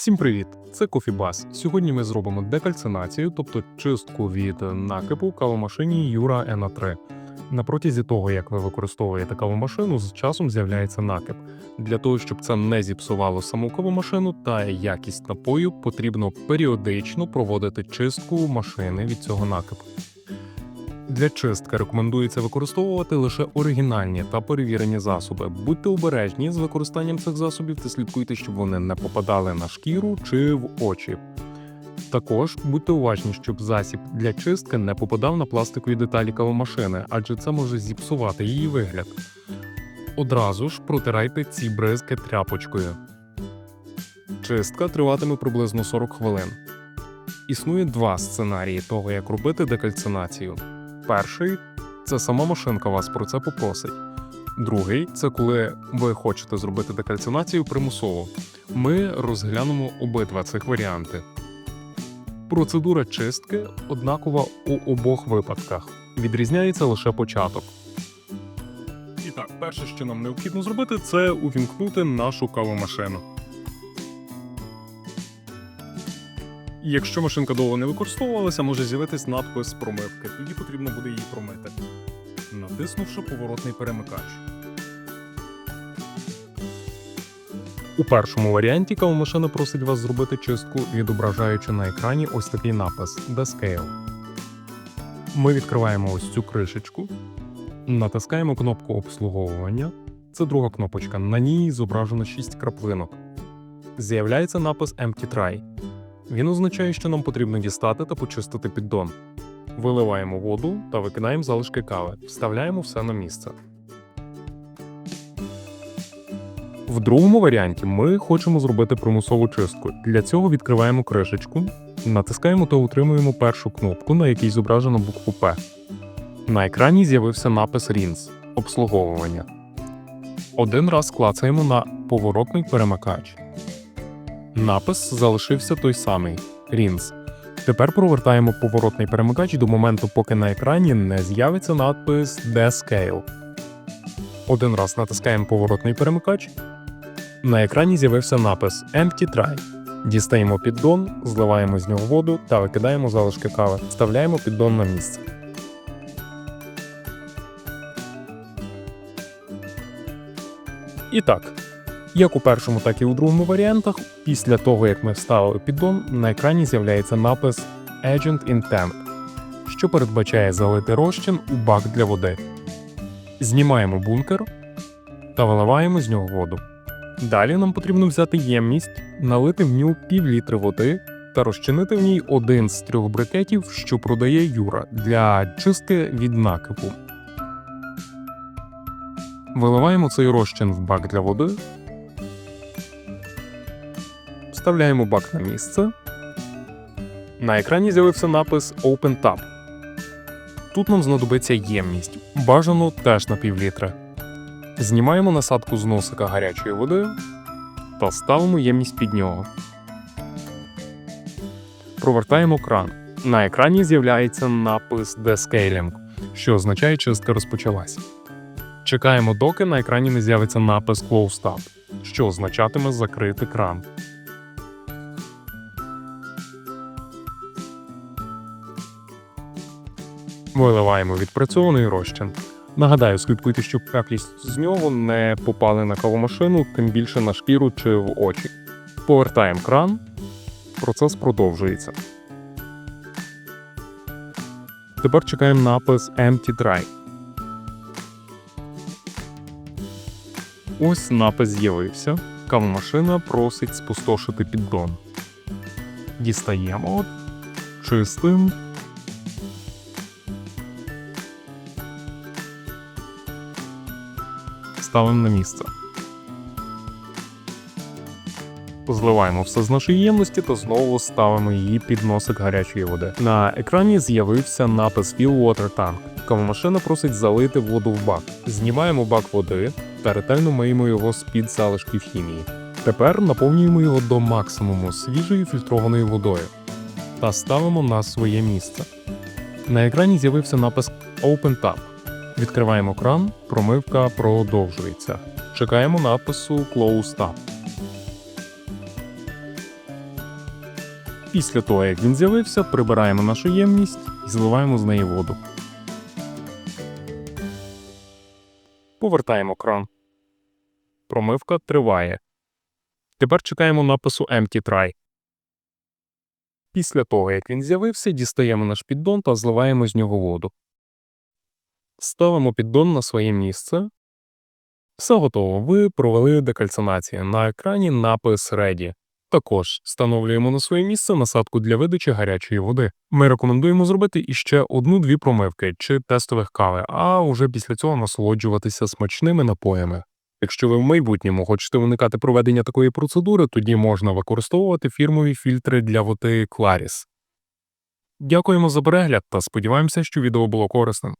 Всім привіт! Це Кофібас. Сьогодні ми зробимо декальцинацію, тобто чистку від накипу кавомашині Юра на 3 На протязі того, як ви використовуєте кавомашину, з часом з'являється накип. Для того, щоб це не зіпсувало саму кавомашину та якість напою, потрібно періодично проводити чистку машини від цього накипу. Для чистки рекомендується використовувати лише оригінальні та перевірені засоби. Будьте обережні з використанням цих засобів та слідкуйте, щоб вони не попадали на шкіру чи в очі. Також будьте уважні, щоб засіб для чистки не попадав на пластикові деталі кавомашини, адже це може зіпсувати її вигляд. Одразу ж протирайте ці бризки тряпочкою. Чистка триватиме приблизно 40 хвилин. Існує два сценарії того, як робити декальцинацію. Перший це сама машинка вас про це попросить. Другий це коли ви хочете зробити декальцинацію примусово. Ми розглянемо обидва цих варіанти. Процедура чистки однакова у обох випадках. Відрізняється лише початок. І так, перше, що нам необхідно зробити, це увімкнути нашу кавомашину. Якщо машинка довго не використовувалася, може з'явитись надпис промивки. Тоді потрібно буде її промити, натиснувши поворотний перемикач. У першому варіанті кавомашина просить вас зробити чистку, відображаючи на екрані ось такий напис The Scale. Ми відкриваємо ось цю кришечку, натискаємо кнопку обслуговування. Це друга кнопочка. На ній зображено 6 краплинок. З'являється напис Empty Try. Він означає, що нам потрібно дістати та почистити піддон. Виливаємо воду та викидаємо залишки кави, вставляємо все на місце. В другому варіанті ми хочемо зробити примусову чистку. Для цього відкриваємо кришечку, натискаємо та утримуємо першу кнопку, на якій зображено букву П. На екрані з'явився напис Rinse – обслуговування. Один раз клацаємо на поворотний перемикач. Напис залишився той самий Rinse. Тепер провертаємо поворотний перемикач до моменту, поки на екрані не з'явиться надпис Descale. Один раз натискаємо поворотний перемикач. На екрані з'явився напис Empty Try. Дістаємо піддон, зливаємо з нього воду та викидаємо залишки кави. Вставляємо піддон на місце. І так, як у першому, так і у другому варіантах, після того як ми вставили піддон, на екрані з'являється напис Agent Intent, що передбачає залити розчин у бак для води. Знімаємо бункер та виливаємо з нього воду. Далі нам потрібно взяти ємність, налити в нього пів літри води та розчинити в ній один з трьох брикетів, що продає Юра для чистки від накипу. Виливаємо цей розчин в бак для води Вставляємо бак на місце. На екрані з'явився напис Open Tab. Тут нам знадобиться ємність. Бажано теж на півлітра. Знімаємо насадку з носика гарячої води та ставимо ємність під нього. Провертаємо кран. На екрані з'являється напис Descaling, що означає, чистка розпочалась. Чекаємо, доки на екрані не з'явиться напис Closed Tab, що означатиме закрити кран. Виливаємо відпрацьований розчин. Нагадаю, слідкуйте, щоб краплі з нього не попали на кавомашину, тим більше на шкіру чи в очі. Повертаємо кран. Процес продовжується. Тепер чекаємо напис Empty Dry. Ось напис з'явився. Кавомашина просить спустошити піддон. Дістаємо чистим. Ставимо на місце. Зливаємо все з нашої ємності та знову ставимо її під носик гарячої води. На екрані з'явився напис Fill Water Tank. Кавомашина просить залити воду в бак. Знімаємо бак води та ретельно миємо його з-під залишків хімії. Тепер наповнюємо його до максимуму свіжою фільтрованою водою та ставимо на своє місце. На екрані з'явився напис Open Tab. Відкриваємо кран, промивка продовжується. Чекаємо напису Close Tab. Після того, як він з'явився, прибираємо нашу ємність і зливаємо з неї воду. Повертаємо кран. Промивка триває. Тепер чекаємо напису Empty Try. Після того, як він з'явився, дістаємо наш піддон та зливаємо з нього воду. Ставимо піддон на своє місце. Все готово. Ви провели декальцинацію. На екрані напис Ready. Також встановлюємо на своє місце насадку для видачі гарячої води. Ми рекомендуємо зробити іще одну-дві промивки чи тестових кави, а уже після цього насолоджуватися смачними напоями. Якщо ви в майбутньому хочете уникати проведення такої процедури, тоді можна використовувати фірмові фільтри для води Claris. Дякуємо за перегляд та сподіваємося, що відео було корисним.